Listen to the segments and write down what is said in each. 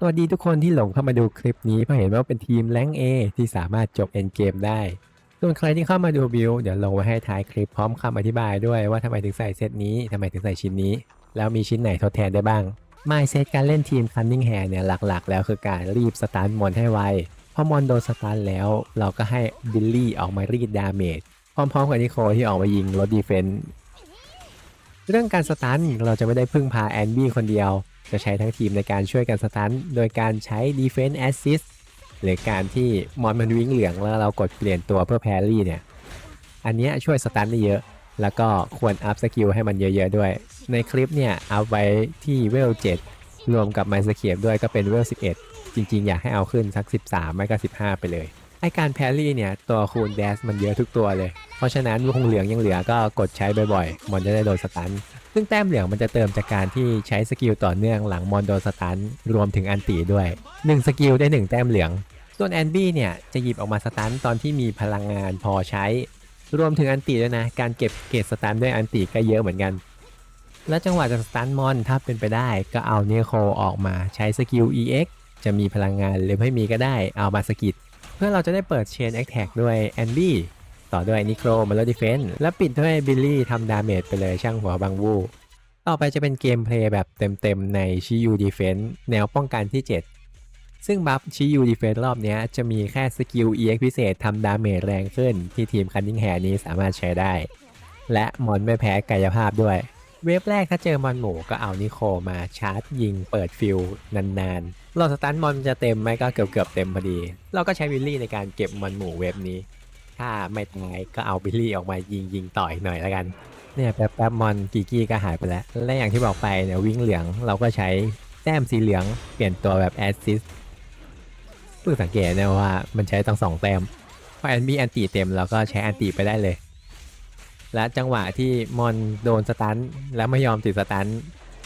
สวัสดีทุกคนที่หลงเข้ามาดูคลิปนี้เพราะเห็นว่าเป็นทีมแรงเอที่สามารถจบเอ็นเกมได้ ส่วนใครที่เข้ามาดูบิวเดี๋ยวลงไว้ให้ท้ายคลิปพร้อมคำอธิบายด้วยว่าทำไมถึงใส่เซตนี้ทำไมถึงใส่ชิ้นนี้ แล้วมีชิ้นไหนทดแทนได้บ้างไม่เซตการเล่นทีมคันนิงแฮร์เนี่ยหลักๆ แล้วคือการรีบสตาร์ทมอนให้ไวพอมอนโดนสตาร์ทแล้ว เราก็ให้บิลลี่ออกมารีดดาเมจพร้อมๆกับนิโคที่ออกมายิงลดดีเฟนส์เรื่องการสตันเราจะไม่ได้พึ่งพาแอนบี้คนเดียว จะใช้ทั้งทีมในการช่วยกันสตันโดยการใช้ Defense Assist หรือการที่มอนมันวิ่งเหลืองแล้วเรากดเปลี่ยนตัวเพื่อแพรี่เนี่ย อันนี้ช่วยสตันได้เยอะ แล้วก็ควรอัพสกิลให้มันเยอะ ๆ ด้วย ในคลิปเนี่ยอัพไว้ที่เวล 7 รวมกับไมสเคียบด้วยก็เป็นเวล 11 จริง ๆ อยากให้เอาขึ้นสัก 13 ไม่ก็ 15 ไปเลย ไอการแพรรี่เนี่ยตัวคูณแดสมันเยอะทุกตัวเลย เพราะฉะนั้นวงเหลืองยังเหลือก็กดใช้บ่อยๆ มอนจะได้โดนสตัน ซึ่งแต้มเหลืองมันจะเติมจากการที่ใช้สกิลต่อเนื่องหลังมอนโดสตันรวมถึงอันตีด้วย 1 สกิลได้ 1 แต้มเหลือง ส่วนแอนบี้เนี่ยจะหยิบออกมาสตันตอนที่มีพลังงานพอใช้ รวมถึงอันตีด้วยนะ การเก็บเกรดสตันด้วยอันตีก็เยอะเหมือนกัน และจังหวะจะสตันมอนถ้าเป็นไปได้ก็เอาเนโคออกมาใช้สกิล EX จะมีพลังงานหรือไม่มีก็ได้เอามาสกิดเพื่อเราจะได้เปิดเชนแอคแท็กด้วยแอนบี้ ต่อด้วยนิโครมาลดิเฟนและปิดด้วยบิลลี่ทำดาเมจไปเลยช่างหัวบางวูต่อไปจะเป็นเกมเพลย์แบบเต็มๆในชิยูดีเฟนแนวป้องกันที่ 7 ซึ่งบัฟชิยูดีเฟนรอบนี้จะมีแค่สกิล EX พิเศษทำดาเมจแรงขึ้น ที่ทีมคันนิงแฮนี้สามารถใช้ได้ และมอนไม่แพ้กายภาพด้วย เวฟแรกถ้าเจอมอนหมูก็เอานิโคมาชาร์จยิงเปิดฟิลนานๆเราสตันมอนจะเต็มไหมก็เกือบเกือบๆเต็มพอดี เราก็ใช้วิลลี่ในการเก็บมอนหมูเวฟนี้ ถ้าไม่ตายก็เอาบิลลี่ออกมายิงยิงต่อยหน่อยแล้วกัน เนี่ยแป๊บแป๊บมอนกีกี้ก็หายไปแล้ว และอย่างที่บอกไปเนี่ยวิ่งเหลืองเราก็ใช้แต้มสีเหลืองเปลี่ยนตัวแบบแอสซิสเพิ่งสังเกตนะว่ามันใช้ตั้งสองแต้มพอแอนมีแอนตีเต็มเราก็ใช้แอนตีไปได้เลย และจังหวะที่มอนโดนสตันแล้วไม่ยอมติดสตัน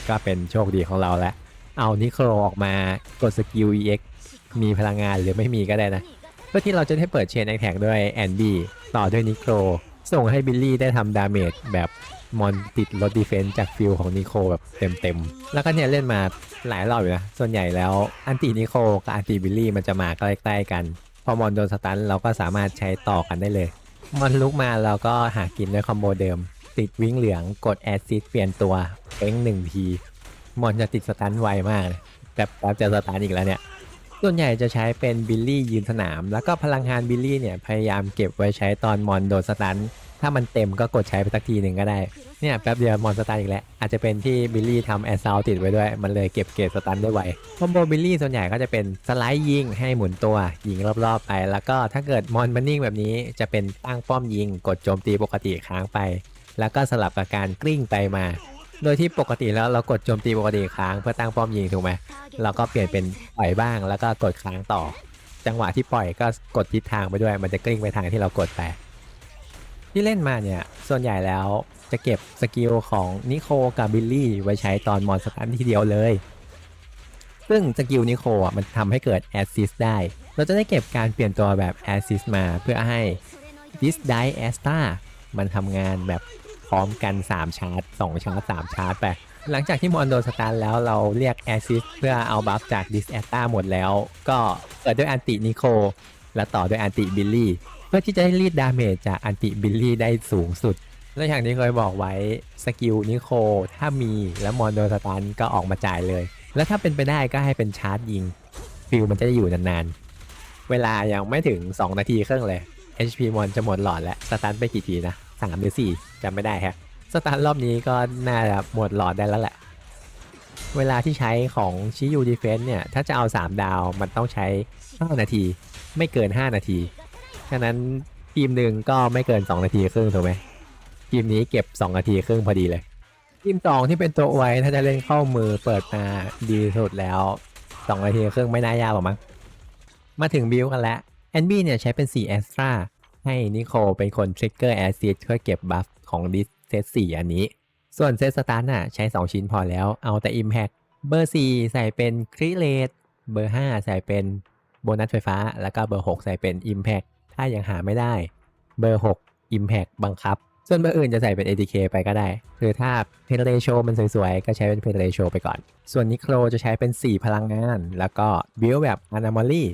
ก็เป็นโชคดีของเราแล้วเอานิโครออกมากดสกิล EX มีพลังงานหรือไม่มีก็ได้นะ เพื่อที่เราจะได้เปิดเชนแอแท็กด้วยแอนดี้ต่อด้วยนิโครส่งให้บิลลี่ได้ทำดาเมจแบบมอนติดลดดีเฟนซ์จากฟิลของนิโคแบบเต็มๆ แล้วก็เนี่ยเล่นมาหลายรอบอยู่นะ ส่วนใหญ่แล้วอันตินิโคกับอันติบิลลี่มันจะมาใกล้ๆกัน พอมอนโดนสตันเราก็สามารถใช้ต่อกันได้เลย มอนลุกมาเราก็หากินด้วยคอมโบเดิม ติดวิ่งเหลืองกดแอซิดเปลี่ยนตัวเป้งหนึ่งที มอนจะติดสตันไวมากแบบแป๊บจะสตันอีกแล้วเนี่ย ส่วนใหญ่จะใช้เป็นบิลลี่ยืนสนาม แล้วก็พลังงานบิลลี่เนี่ยพยายามเก็บไว้ใช้ตอนมอนโดนสตัน ถ้ามันเต็มก็กดใช้ไปสักทีหนึ่งก็ได้ เนี่ยแป๊บเดียวมอนสตันอีกแล้ว อาจจะเป็นที่บิลลี่ทำแอสซาวติดไว้ด้วย มันเลยเก็บเกรดสตันได้ไว คอมโบบิลลี่ส่วนใหญ่ก็จะเป็นสไลด์ยิงให้หมุนตัวยิงรอบๆไป แล้วก็ถ้าเกิดมอนมันนิ่งแบบนี้จะเป็นตั้งป้อมยิง กดโจมตีปกติค้างไป แล้วก็สลับกับการกลิ้งไปมา โดยที่ปกติแล้วเรากดโจมตีปกติค้างเพื่อตั้งป้อมยิงถูกไหมเราก็เปลี่ยนเป็นปล่อยบ้างแล้วก็กดค้างต่อ จังหวะที่ปล่อยก็กดทิศทางไปด้วย มันจะกลิ้งไปทางที่เรากดไปที่เล่นมาเนี่ย ส่วนใหญ่แล้วจะเก็บสกิลของนิโคกับบิลลี่ไว้ใช้ตอนมอนสตันทีเดียวเลย ซึ่งสกิลนิโคอะมันทำให้เกิดแอสซิสได้ เราจะได้เก็บการเปลี่ยนตัวแบบแอสซิสมาเพื่อให้ This Die a s t a มันทำงานแบบ ร้อมกัน 3 ชาร์จ 2 ชาร์จ 3 ชาร์จไป หลังจากที่มอนโดนสตาร์แล้วเราเรียกแอซิสเพื่อเอาบัฟจากดิสแอตตาหมดแล้ว ก็เปิดด้วยอันตินิโคและต่อด้วยอันติบิลลี่เพื่อที่จะได้รีดดาเมจจากอันติบิลลี่ได้สูงสุดและอย่างที่เคยบอกไว้สกิลนิโคถ้ามีแล้วมอนโดนสตาร์ก็ออกมาจ่ายเลย แล้วถ้าเป็นไปได้ก็ให้เป็นชาร์จยิงฟิลมันจะได้อยู่นานๆ เวลายังไม่ถึง 2 นาทีครึ่งเลย HP มอนจะหมดหลอดแล้วสตาร์ไปกี่ทีนะ 3หรือ4จำไม่ได้ฮะสตาร์ทรอบนี้ก็น่าจะหมดหลอดได้แล้วแหละ เวลาที่ใช้ของชิยูดีเฟนเนี่ย ถ้าจะเอา 3 ดาวมันต้องใช้5นาที ไม่เกิน 5 นาที ฉะนั้นทีมหนึ่งก็ไม่เกิน 2 นาทีครึ่งถูกไหมทีมนี้เก็บ 2 นาทีครึ่งพอดีเลย ทีมสองที่เป็นตัวไว้ถ้าจะเล่นเข้ามือเปิดมาดีสุดแล้ว 2 นาทีครึ่งไม่น่ายากหรอกมั้ง มาถึงบิวกันแล้วแอนบี้เนี่ยใช้เป็น4 e x t r a ให้นิโคเป็นคนทริกเกอร์แอซิดเพื่อเก็บบัฟของดิสเซต4อันนี้ ส่วนเซตสตาร์น่ะใช้ 2 ชิ้นพอแล้วเอาแต่ Impact เบอร์ 4 ใส่เป็นคริเลตเบอร์ 5 ใส่เป็นโบนัสไฟฟ้า แล้วก็เบอร์ 6 ใส่เป็น Impact ถ้ายังหาไม่ได้ เบอร์ 6 Impact บังคับ ส่วนเบอร์อื่นจะใส่เป็น ATK ไปก็ได้หรือถ้าเพนเรโชมันสวยๆ ก็ใช้เป็นเพนเรโชไปก่อน ส่วนนิโครจะใช้เป็น 4 พลังงาน แล้วก็บิลแบบ Anomaly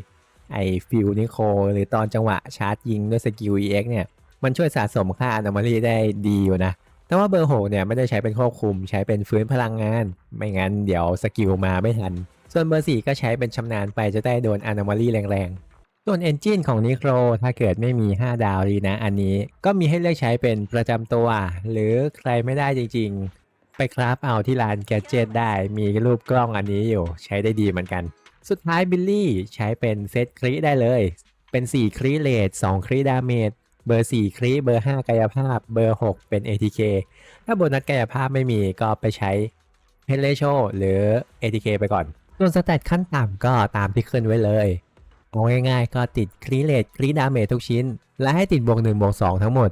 ไอฟิลนิโคหรือตอนจังหวะชาร์จยิงด้วยสกิล EX เนี่ย มันช่วยสะสมค่า Anomaly ได้ดีอยู่นะ แต่ว่าเบอร์6เนี่ยไม่ได้ใช้เป็นควบคุม ใช้เป็นฟื้นพลังงาน ไม่งั้นเดี๋ยวสกิลมาไม่ทัน ส่วนเบอร์4ก็ใช้เป็นชำนาญไปจะได้โดน Anomaly แรงๆ ส่วน Engine ของ n i c r o ถ้าเกิดไม่มี 5 ดาวดีนะ อันนี้ก็มีให้เลือกใช้เป็นประจำตัว หรือใครไม่ได้จริง ๆ ไปคราฟเอาที่ร้านแกจ e t ได้มีรูปกล้องอันนี้อยู่ใช้ได้ดีเหมือนกัน สุดท้ายบิลลี่ใช้เป็นเซตครีได้เลย เป็น 4 ครีเลท2ครีดาเมจเบอร์ 4 ครีเบอร์ 5 กายภาพ เบอร์ 6 เป็น ATK ถ้าโบนัสกายภาพไม่มีก็ไปใช้เพนเลโชหรือ ATK ไปก่อน ส่วนสแตทขั้นต่ำก็ตามที่ขึ้นไว้เลยเอาง่ายๆ ก็ติดครีเลตครีดาเมจทุกชิ้น และให้ติดบวก1บวก2ทั้งหมด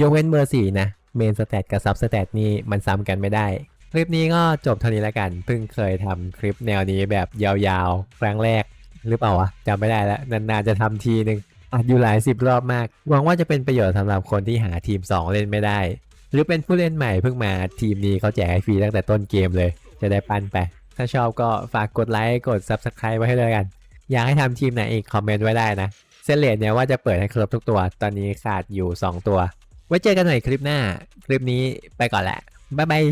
ยกเว้นเบอร์ 4 นะ เมนสแตทกับซับสแตทนี่มันซ้ำกันไม่ได้ คลิปนี้ก็จบเท่านี้แล้วกัน เพิ่งเคยทำคลิปแนวนี้แบบยาวๆ ครั้งแรก หรือเปล่าวะจำไม่ได้แล้วนานๆจะทำทีนึงอัดอยู่หลายสิบรอบมาก หวังว่าจะเป็นประโยชน์สำหรับคนที่หาทีม 2 เล่นไม่ได้ หรือเป็นผู้เล่นใหม่เพิ่งมาทีมนี้เขาแจกฟรีตั้งแต่ต้นเกมเลย จะได้ปันไป ถ้าชอบก็ฝากกดไลค์กด Subscribe ไว้ให้เลยกัน อยากให้ทำทีมไหนอีกคอมเมนต์ไว้ได้นะเซเลตเนี่ยว่าจะเปิดให้ครบทุกตัว ตอนนี้ขาดอยู่ 2 ตัว ไว้เจอกันใหม่คลิปหน้า คลิปนี้ไปก่อนแหละบ๊ายบาย